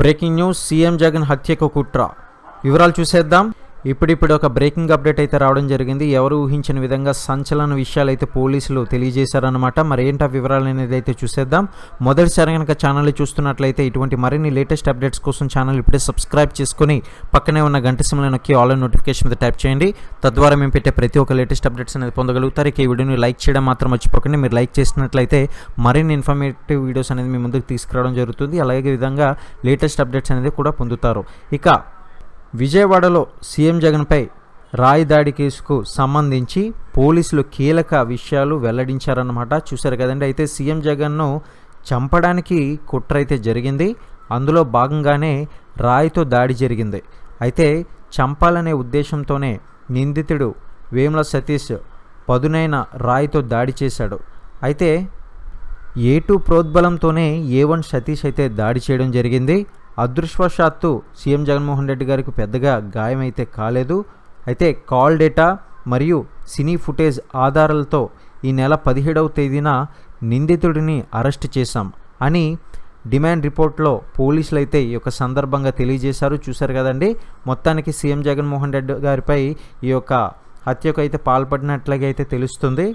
Breaking news CM Jagan హత్యకు కుట్ర. వివరాలు చూసేద్దాం. ఇప్పుడిప్పుడు ఒక బ్రేకింగ్ అప్డేట్ అయితే రావడం జరిగింది. ఎవరు ఊహించిన విధంగా సంచలన విషయాలు అయితే పోలీసులు తెలియజేశారనమాట మరి ఏంటి వివరాలు అనేది అయితే చూసేద్దాం. మొదటిసారి కనుక ఛానల్ చూస్తున్నట్లయితే ఇటువంటి మరిన్ని లేటెస్ట్ అప్డేట్స్ కోసం ఛానల్ ఇప్పుడే సబ్స్క్రైబ్ చేసుకుని పక్కనే ఉన్న గంట సిమ్లో నొక్కి ఆల్ నోటిఫికేషన్ మీద ట్యాప్ చేయండి. తద్వారా మేము పెట్టే ప్రతి ఒక్క లేటెస్ట్ అప్డేట్స్ అనేది పొందగలుగుతారు. ఇక ఈ వీడియోని లైక్ చేయడం మాత్రం మర్చిపోకండి. మీరు లైక్ చేసినట్లయితే మరిన్ని ఇన్ఫర్మేటివ్ వీడియోస్ అనేది మీ ముందుకు తీసుకురావడం జరుగుతుంది. అలాగే విధంగా లేటెస్ట్ అప్డేట్స్ అనేది కూడా పొందుతారు. ఇక విజయవాడలో సీఎం జగన్పై రాయి దాడి కేసుకు సంబంధించి పోలీసులు కీలక విషయాలు వెల్లడించారన్నమాట. చూశారు కదండి. అయితే సీఎం జగన్ను చంపడానికి కుట్ర అయితే జరిగింది. అందులో భాగంగానే రాయితో దాడి జరిగింది. అయితే చంపాలనే ఉద్దేశంతోనే నిందితుడు వేముల సతీష్ పదునైన రాయితో దాడి చేశాడు. అయితే ఏ టూ ప్రోద్బలంతోనే ఏ వన్ సతీష్ అయితే దాడి చేయడం జరిగింది. అదృష్టవశాత్తు సీఎం జగన్మోహన్ రెడ్డి గారికి పెద్దగా గాయమైతే కాలేదు. అయితే కాల్ డేటా మరియు సినీ ఫుటేజ్ ఆధారాలతో ఈ నెల పదిహేడవ తేదీన నిందితుడిని అరెస్ట్ చేశాం అని డిమాండ్ రిపోర్ట్లో పోలీసులు అయితే ఈ యొక్క సందర్భంగా తెలియజేశారు. చూశారు కదండి మొత్తానికి సీఎం జగన్మోహన్ రెడ్డి గారిపై ఈ యొక్క హత్యకు అయితే పాల్పడినట్లుగా అయితే తెలుస్తుంది.